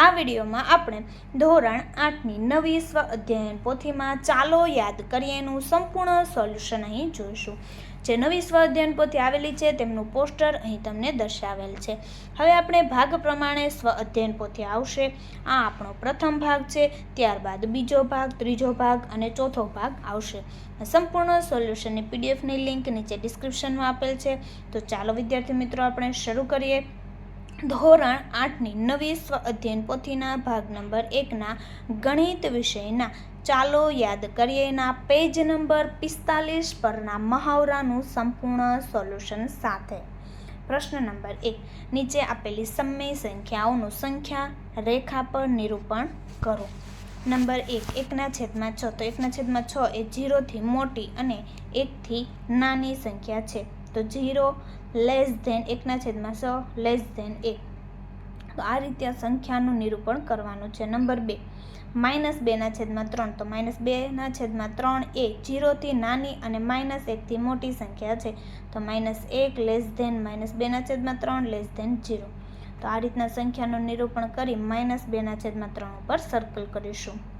આ વિડીયોમાં આપણે ધોરણ આઠની નવી સ્વ અધ્યયન પોથીમાં ચાલો યાદ કરીએનું સંપૂર્ણ સોલ્યુશન અહીં જોઈશું. જે નવી સ્વ અધ્યયન પોથી આવેલી છે તેમનું પોસ્ટર અહીં તમને દર્શાવેલ છે. હવે આપણે ભાગ પ્રમાણે સ્વ અધ્યયન પોથી આવશે. આ આપણો પ્રથમ ભાગ છે, ત્યારબાદ બીજો ભાગ, ત્રીજો ભાગ અને ચોથો ભાગ આવશે. સંપૂર્ણ સોલ્યુશનની પીડીએફની લિંક નીચે ડિસ્ક્રિપ્શનમાં આપેલ છે. તો ચાલો વિદ્યાર્થી મિત્રો, આપણે શરૂ કરીએ. ધોરણ આઠની નવી સ્વ અધ્યયન પોથીના ભાગ નંબર એકના ગણિત વિષયના ચાલો યાદ કરીએના પેજ નંબર પિસ્તાલીસ પરના મહાવરાનું સંપૂર્ણ સોલ્યુશન સાથે. પ્રશ્ન નંબર એક, નીચે આપેલી સમય સંખ્યાઓનું સંખ્યા, રેખા પર નિરૂપણ કરો. નંબર એક, એકના છેદમાં છ, તો એકના છેદમાં છ એ જીરોથી મોટી અને એકથી નાની સંખ્યા છે. તો જીરો લેસ ધેન એકના છેદમાં સો, લેસ ધેન એક. તો આ રીતે સંખ્યાનું નિરૂપણ કરવાનું છે. નંબર બે, માઇનસ બેના છેદમાં ત્રણ. તો માઇનસ બેના છેદમાં ત્રણ એ જીરોથી નાની અને માઇનસ એકથી મોટી સંખ્યા છે. તો માઇનસ એક, લેસ ધેન માઇનસ બેના છેદમાં ત્રણ, લેસ ધેન જીરો તો આ રીતના સંખ્યાનું નિરૂપણ કરી માઇનસ બેના છેદમાં ત્રણ ઉપર સર્કલ કરીશું.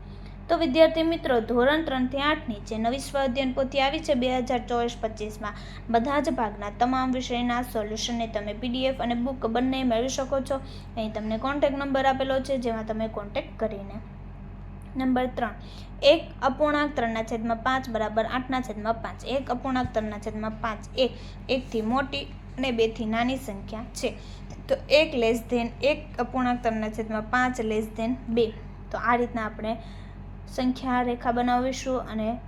તો વિદ્યાર્થી મિત્રો, ધોરણ ત્રણથી આઠની જે નવી સ્વાધ્યયન પોથી આવી છે બે હજાર ચોવીસ પચીસમાં, બધા જ ભાગના તમામ વિષયના સોલ્યુશનને તમે પીડીએફ અને બુક બંને મેળવી શકો છો. અહીં તમને કોન્ટેક નંબર આપેલો છે, જેમાં તમે કોન્ટેક કરીને. નંબર ત્રણ, એક અપૂર્ણાંક ત્રણના છેદમાં પાંચ બરાબર આઠના છેદમાં પાંચ. એક અપૂર્ણાંક ત્રણના છેદમાં પાંચ એ એકથી મોટી અને બેથી નાની સંખ્યા છે. તો એક લેસ ધેન એક અપૂર્ણાંક ત્રણના છેદમાં પાંચ લેસ ધેન બે. તો આ રીતના આપણે સંખ્યા રેખા બનાવીશું અને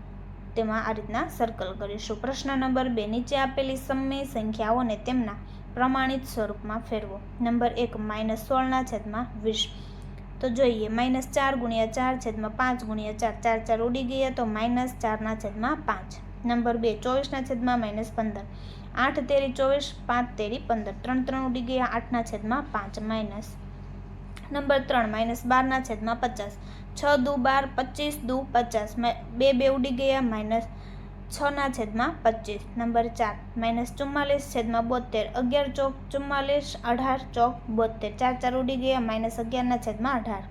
તેમાં આ રીતના સર્કલ કરીશું. પ્રશ્ન નંબર બે, નીચે આપેલી સમય સંખ્યાઓને તેમના પ્રમાણિત સ્વરૂપમાં ફેરવો. નંબર એક, માઇનસ સોળના છેદમાં વીસ. તો જોઈએ, માઇનસ ચાર ગુણ્યા ચાર છેદમાં પાંચ ગુણ્યા ચાર. ચાર ચાર ઉડી ગયા તો માઇનસ ચારના છેદમાં પાંચ. નંબર બે, ચોવીસના છેદમાં માઇનસ પંદર. આઠ તેરી ચોવીસ, પાંચ તેરી પંદર. ત્રણ ત્રણ ઉડી ગયા, આઠના છેદમાં પાંચ, માઇનસ. નંબર ત્રણ, માઇનસ બારના છેદમાં પચાસ. છ દુ બાર પચીસ દુ પચાસ. બે બે ઉડી ગયા, માઇનસ છના છેદમાં પચીસ. નંબર ચાર, માઇનસ ચુમ્માલીસ છેદમાં બોતેર અગિયાર ચોક ચુમ્માલીસ, અઢાર ચોક બોતેર ચાર ચાર ઉડી ગયા, માઇનસ અગિયારના છેદમાં અઢાર.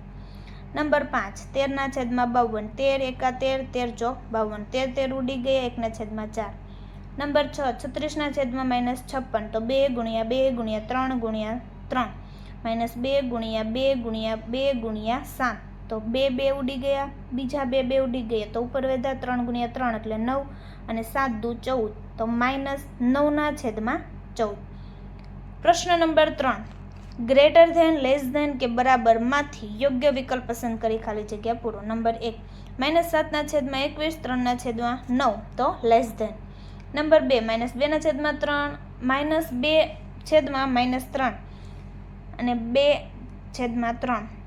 નંબર પાંચ, તેરના છેદમાં બાવન. તેર એકા તેર તેર ચોક બાવન. તેર તેર ઉડી ગયા, એકના છેદમાં ચાર. નંબર છ, છત્રીસના છેદમાં માઇનસ છપ્પન. તો બે ગુણ્યા બે ગુણ્યા ત્રણ ગુણ્યા ત્રણ. માઇનસ બે ગુણ્યા બે ગુણ્યા બે ગુણ્યા સાત. તો બે બે ઉડી ગયા, બીજા બે બે ઉડી ગયા. તો ઉપર વધ્યા ત્રણ ગુણ્યા ત્રણ એટલે નવ અને સાત દુ ચૌદ. તો માઇનસ નવના છેદમાં ચૌદ. પ્રશ્ન નંબર ત્રણ. ગ્રેટર ધેન, લેસ ધેન કે બરાબરમાંથી યોગ્ય વિકલ્પ પસંદ કરી ખાલી જગ્યા પૂરો. નંબર એક. માઇનસ સાતના છેદમાં એકવીસ, ત્રણના છેદમાં નવ. તો લેસ ધેન. નંબર બે. માઇનસ બેના છેદમાં ત્રણ, માઇનસ બે છેદમાં માઇનસ ત્રણ અને બે છેદમાં ત્રણ.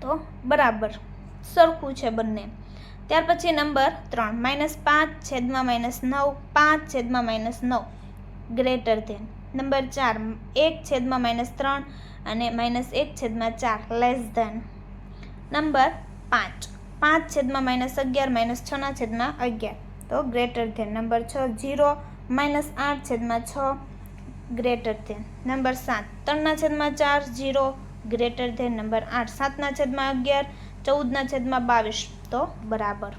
તો બરાબર સરખું છે બંને. ત્યાર પછી નંબર ત્રણ, માઇનસ પાંચ, છેદમાં માઇનસ નવ, પાંચ, છેદમાં માઇનસ નવ, ગ્રેટર ધેન. નંબર ચાર, એક, છેદમાં માઇનસ ત્રણ અને માઇનસ એક, છેદમાં ચાર, લેસ ધેન. નંબર પાંચ પાંચ, છેદમાં માઇનસ અગિયાર, માઇનસ છના છેદમાં અગિયાર. તો ગ્રેટર ધેન. નંબર છ જીરો માઇનસ આઠ, છેદમાં છ, ગ્રેટર ધેન. નંબર સાત ત્રણના છેદમાં ચાર જીરો ગ્રેટર ધેન નંબર આઠ. સાતના છેદમાં અગિયાર, ચૌદના છેદમાં બાવીસ. તો બરાબર.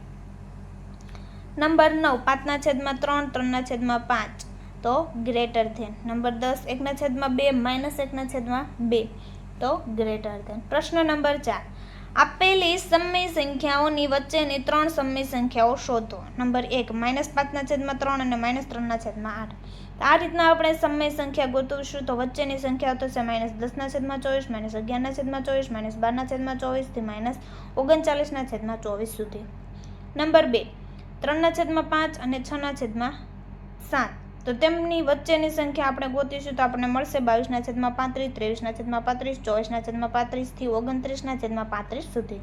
નંબર નવ, પાંચના છેદમાં ત્રણ, ત્રણના છેદમાં પાંચ. તો ગ્રેટર ધેન. નંબર દસ, એકના છેદમાં બે, માઇનસ એકના છેદમાં બે. તો ગ્રેટર ધેન. પ્રશ્ન નંબર ચાર. આપેલી સમય સંખ્યાઓની વચ્ચેની ત્રણ સમય સંખ્યાઓ શોધો. નંબર એક, માઇનસ પાંચના છેદમાં ત્રણ અને માઇનસ ત્રણના છેદમાં આઠ. આ રીતના આપણે સમય સંખ્યા ગોતવીશું તો વચ્ચેની સંખ્યા થશે માઇનસ દસના છેદમાં ચોવીસ, માઇનસ અગિયારના છેદમાં ચોવીસ, માઇનસ બારના છેદમાં ચોવીસથી માઇનસ ઓગણચાલીસના છેદમાં ચોવીસ સુધી. નંબર બે, ત્રણના છેદમાં પાંચ અને છના છેદમાં સાત. તો તેમની વચ્ચેની સંખ્યા આપણે ગોતીશું તો આપણને મળશે બાવીસના છેદમાં પાંત્રીસ, ત્રેવીસના છેદમાં પાંત્રીસ, ચોવીસના છેદમાં પાંત્રીસથી ઓગણત્રીસના છેદમાં પાંત્રીસ સુધી.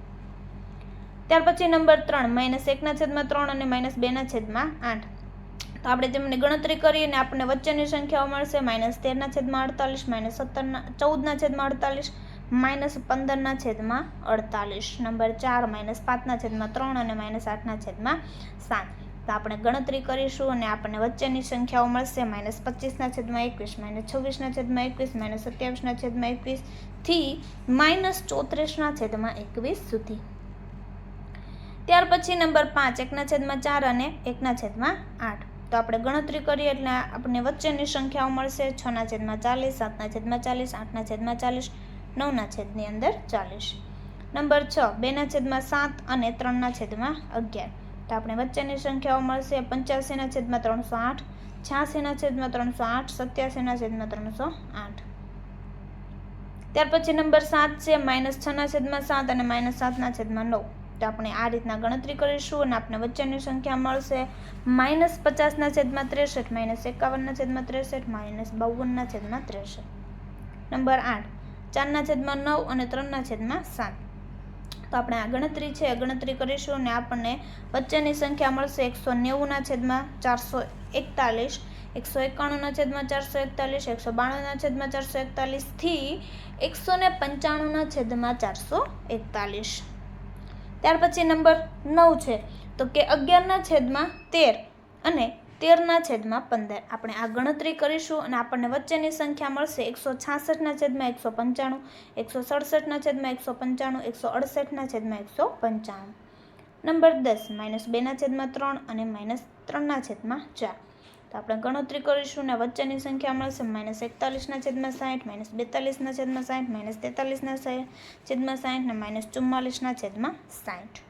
ત્યાર પછી નંબર ત્રણ, માઇનસ એકના છેદમાં ત્રણ અને માઇનસ બેના છેદમાં આઠ. તો આપણે તેમને ગણતરી કરીએ અને આપણને વચ્ચેની સંખ્યાઓ મળશે માઇનસ તેરના છેદમાં અડતાલીસ માઇનસ સત્તરના, ચૌદના છેદમાં અડતાલીસ માઇનસ પંદરના છેદમાં અડતાલીસ. નંબર ચાર માઇનસ પાંચના છેદમાં ત્રણ અને માઇનસ આઠના છેદમાં સાત. તો આપણે ગણતરી કરીશું અને આપણને વચ્ચેની સંખ્યાઓ મળશે માઇનસ પચીસના છેદમાં એકવીસ માઇનસ છવ્વીસના છેદમાં એકવીસ માઇનસ સત્યાવીસના છેદમાં એકવીસથી માઇનસ ચોત્રીસના છેદમાં એકવીસ સુધી. ત્યાર પછી નંબર પાંચ, એકના છેદમાં ચાર અને એકના છેદમાં આઠ. તો આપણે ગણતરી કરીએ એટલે આપણને વચ્ચેની સંખ્યાઓ મળશે છના છેદમાં ચાલીસ, સાતના છેદમાં ચાલીસ, આઠના છેદમાં ચાલીસ, નવના છેદની અંદર ચાલીસ. નંબર છ, બેના છેદમાં સાત અને ત્રણના છેદમાં અગિયાર. તો આપણે વચ્ચેની સંખ્યાઓ મળશે પંચ્યાસીના છેદમાં ત્રણસો આઠ, છ્યાસીના છેદમાં ત્રણસો આઠ, સત્યાસીના છેદમાં ત્રણસો આઠ. ત્યાર પછી નંબર સાત છે, માઇનસ છના છેદમાં સાત અને માઇનસ સાતના છેદમાં નવ. તો આપણે આ રીતના ગણતરી કરીશું અને આપણે વચ્ચેની સંખ્યા મળશે માઇનસ પચાસના છેદમાં ત્રેસઠ, માઇનસ એકાવનના છેદમાં ત્રેસઠ, માઇનસ બાવનના છેદમાં ત્રેસઠ. નંબર આઠ, ચારના છેદમાં નવ અને ત્રણના છેદમાં સાત. તો આપણે આ ગણતરી છે, ગણતરી કરીશું અને આપણને વચ્ચેની સંખ્યા મળશે એકસો નેવુંના છેદમાં ચારસો એકતાલીસ, એકસો એકાણુંના છેદમાં ચારસો એકતાલીસ, એકસો બાણુંના છેદમાં ચારસો એકતાલીસથી એકસો ને પંચાણુંના છેદમાં ચારસો એકતાલીસ. ત્યાર પછી નંબર નવ છે. તો કે અગિયારના છેદમાં તેર અને તેરના છેદમાં પંદર. આપણે આ ગણતરી કરીશું અને આપણને વચ્ચેની સંખ્યા મળશે એકસો છાસઠના છેદમાં એકસો પંચાણું, એકસો સડસઠના છેદમાં એકસો પંચાણું, એકસો અડસઠના છેદમાં એકસો પંચાણું. નંબર દસ, માઇનસ બેના છેદમાં ત્રણ અને માઇનસ ત્રણના છેદમાં ચાર. તો આપણે ગણતરી કરીશું ને વચ્ચેની સંખ્યા મળશે માઇનસ એકતાલીસના છેદમાં સાઠ માઇનસ બેતાલીસના છેદમાં સાઠ માઇનસ તેતાલીસના છેદમાં સાઠ ને માઇનસ ચુમ્માલીસના છેદમાં સાઠ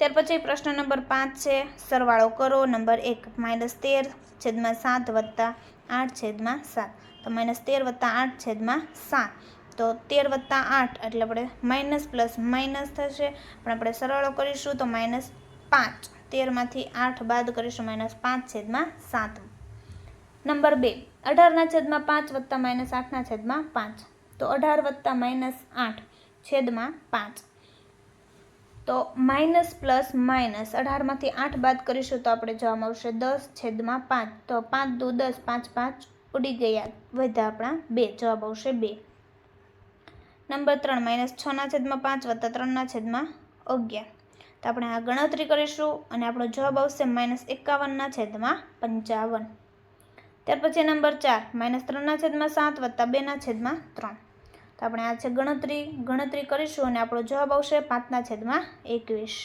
ત્યાર પછી પ્રશ્ન નંબર પાંચ છે, સરવાળો કરો. નંબર એક, માઇનસ તેર, છેદમાં સાત વત્તા આઠ, છેદમાં સાત. તો માઇનસ તેર વત્તા આઠ, છેદમાં સાત. તો તેર વત્તા આઠ, એટલે આપણે માઇનસ પ્લસ માઇનસ થશે. પણ આપણે સરવાળો કરીશું તો માઇનસ પાંચ. તેરમાંથી આઠ બાદ કરીશું માઇનસ પાંચ છેદમાં સાત. નંબર બે, અઢારના છેદમાં પાંચ વત્તા માઇનસ આઠના છેદમાં પાંચ. તો અઢાર વત્તા માઇનસ આઠ છેદમાં પાંચ. તો માઇનસ પ્લસ માઇનસ, અઢારમાંથી આઠ બાદ કરીશું તો આપણે જવાબ આવશે દસ છેદમાં પાંચ. તો પાંચ દુ દસ, પાંચ પાંચ ઉડી ગયા. વધ્યા આપણા બે, જવાબ આવશે બે. નંબર ત્રણ, માઇનસ છના છેદમાં પાંચ વત્તા ત્રણના છેદમાં અગિયાર. તો આપણે આ ગણતરી કરીશું અને આપણો જવાબ આવશે માઇનસ એકાવનના છેદમાં પંચાવન. ત્યાર પછી નંબર ચાર, માઇનસ ત્રણના છેદમાં સાત વત્તા બેના છેદમાં ત્રણ. તો આપણે આ છે ગણતરી ગણતરી કરીશું અને આપણો જવાબ આવશે પાંચના છેદમાં એકવીસ.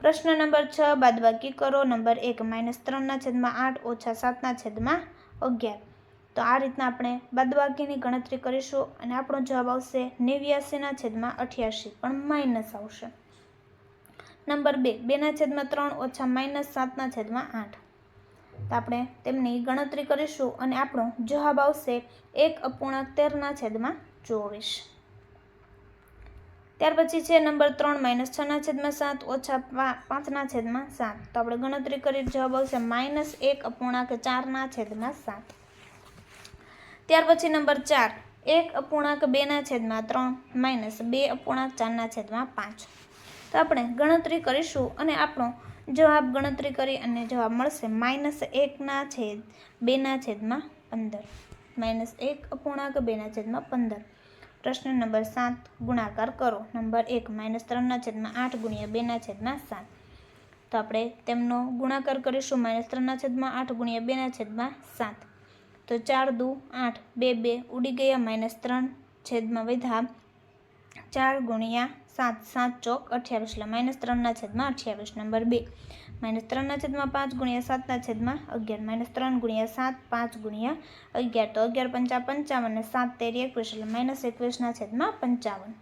પ્રશ્ન નંબર છ, બાદબાકી કરો. નંબર એક, માઇનસ ત્રણના છેદમાં આઠ ઓછા સાતના છેદમાં અગિયાર. તો આ રીતના આપણે બાદબાકીની ગણતરી કરીશું અને આપણો જવાબ આવશે નેવ્યાસીના છેદમાં અઠ્યાસી, પણ માઇનસ આવશે. નંબર બે, બેના છેદમાં ત્રણ ઓછા માઇનસ સાતના છેદમાં આઠ. તો આપણે તેમની ગણતરી કરીશું અને આપણો જવાબ આવશે એક અપૂર્ણાંક તેરના છેદમાં ચોવીસ. ત્યાર પછી છે નંબર ત્રણ, માઇનસ છના છેદમાં સાત, ઓછા પાંચના છેદમાં સાત. તો આપણે ગણતરી કરી, જવાબ આવશે માઇનસ એક અપૂર્ણાંક ચારના છેદમાં સાત. ત્યાર પછી નંબર ચાર, એક અપૂર્ણાંક બેના છેદમાં ત્રણ, માઇનસ બે અપૂર્ણાંક ચારના છેદમાં પાંચ. તો આપણે ગણતરી કરીશું અને આપણો જવાબ ગણતરી કરી અને જવાબ મળશે માઇનસ એકના છેદ બેના છેદમાં પંદર. માઇનસ એક અપૂર્ણાંક બેના છેદમાં પંદર. પ્રશ્ન નંબર સાત, ગુણાકાર કરો. નંબર એક માઇનસ ત્રણના છેદમાં આઠ ગુણ્યા બેના છેદમાં સાત. તો આપણે તેમનો ગુણાકાર કરીશું. માઇનસ ત્રણના છેદમાં આઠ ગુણ્યા બેના છેદમાં સાત. તો ચાર દુ આઠ બે બે ઉડી ગયા. માઇનસ ત્રણ છેદમાં વધા ચાર ગુણ્યા સાત સાત ચોક અઠ્યાવીસ, એટલે માઇનસ ત્રણના છેદમાં અઠ્યાવીસ નંબર બે. માઇનસ ત્રણના છેદમાં પાંચ ગુણ્યા સાતના છેદમાં અગિયાર. માઇનસ ત્રણ ગુણ્યા સાત, પાંચ ગુણ્યા અગિયાર. તો અગિયાર પંચા પંચાવન અને સાત તેરી એકવીસ, એટલે માઇનસ એકવીસના છેદમાં પંચાવન.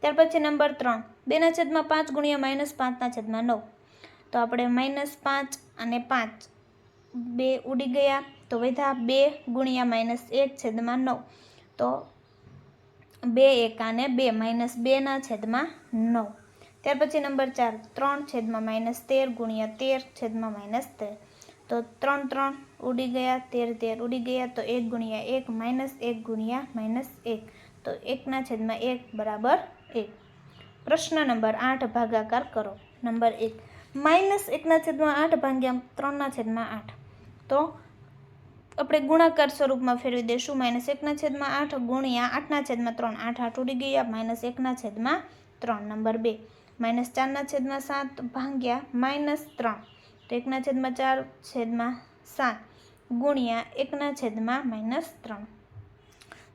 ત્યાર પછી નંબર ત્રણ. બેના છેદમાં પાંચ ગુણ્યા માઇનસ પાંચના છેદમાં નવ. તો આપણે માઇનસ પાંચ અને પાંચ બે ઉડી ગયા. તો વધ્યા બે ગુણ્યા માઇનસ એક છેદમાં નવ. તો બે એકાને બે, માઇનસ બેના છેદમાં નવ. ત્યાર પછી નંબર ચાર, ત્રણ છેદમાં માઇનસ તેર ગુણ્યા તેર છેદમાં માઇનસ તેર. તો ત્રણ ત્રણ ઉડી ગયા, તેર તેર ઉડી ગયા, તો એક ગુણ્યા એક માઇનસ એક ગુણ્યા માઇનસ એક. તો એકના છેદમાં એક બરાબર એક. પ્રશ્ન નંબર આઠ, ભાગાકાર કરો. નંબર એક, માઇનસ એકના છેદમાં આઠ ભાગ્યા ત્રણના છેદમાં આઠ. તો આપણે ગુણાકાર સ્વરૂપમાં ફેરવી દઈશું. માઇનસ એકના છેદમાં આઠ ગુણ્યા આઠના છેદમાં ત્રણ. આઠ આઠ ઉડી ગયા. માઇનસ એકના છેદમાં ત્રણ. નંબર બે. માઇનસ ચારના છેદમાં સાત ભાંગ્યા માઇનસ ત્રણ. તો એકના છેદમાં ચાર, છેદમાં સાત ગુણ્યા એકના છેદમાં માઇનસ ત્રણ.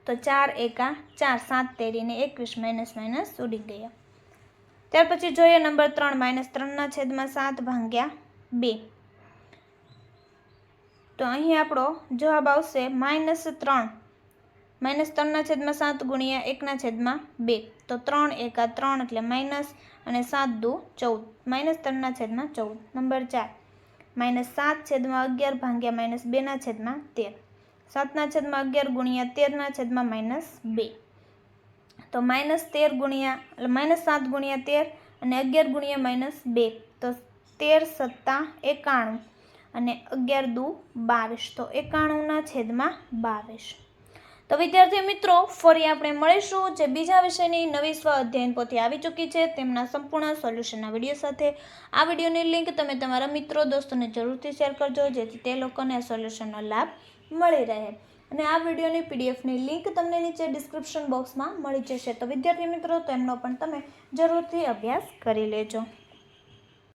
તો ચાર એકા ચાર. સાત તેરીને એકવીસ માઇનસ માઇનસ ઉડી ગયા. ત્યાર પછી જોઈએ નંબર ત્રણ. માઇનસ ત્રણના છેદમાં સાત ભાંગ્યા બે. તો અહીં આપણો જવાબ આવશે માઇનસ ત્રણ. માઇનસ ત્રણના છેદમાં સાત ગુણ્યા એકના છેદમાં બે. તો ત્રણ એકા ત્રણ એટલે માઇનસ અને સાત દુ ચૌદ. માઇનસ ત્રણના છેદમાં ચૌદ. નંબર ચાર. માઇનસ સાત છેદમાં અગિયાર ભાગ્યા માઇનસ બેના છેદમાં તેર. સાતના છેદમાં અગિયાર ગુણ્યા તેરના છેદમાં માઇનસ બે. તો માઇનસ તેર ગુણ્યા, એટલે માઇનસ સાત ગુણ્યા તેર અને અગિયાર ગુણ્યા માઇનસ બે. તો તેર સત્તા એકાણું. અને અગિયાર દુ બાવીસ. તો એકાણુંના છેદમાં બાવીસ. તો વિદ્યાર્થી મિત્રો, ફરી આપણે મળીશું જે બીજા વિષયની નવી સ્વ અધ્યયન પોથી આવી ચૂકી છે તેમના સંપૂર્ણ સોલ્યુશનના વીડિયો સાથે. આ વિડીયોની લિંક તમે તમારા મિત્રો, દોસ્તોને જરૂરથી શેર કરજો, જેથી તે લોકોને સોલ્યુશનનો લાભ મળી રહે. અને આ વિડીયોની પીડીએફની લિંક તમને નીચે ડિસ્ક્રિપ્શન બોક્સમાં મળી જશે. તો વિદ્યાર્થી મિત્રો, તેમનો પણ તમે જરૂરથી અભ્યાસ કરી લેજો.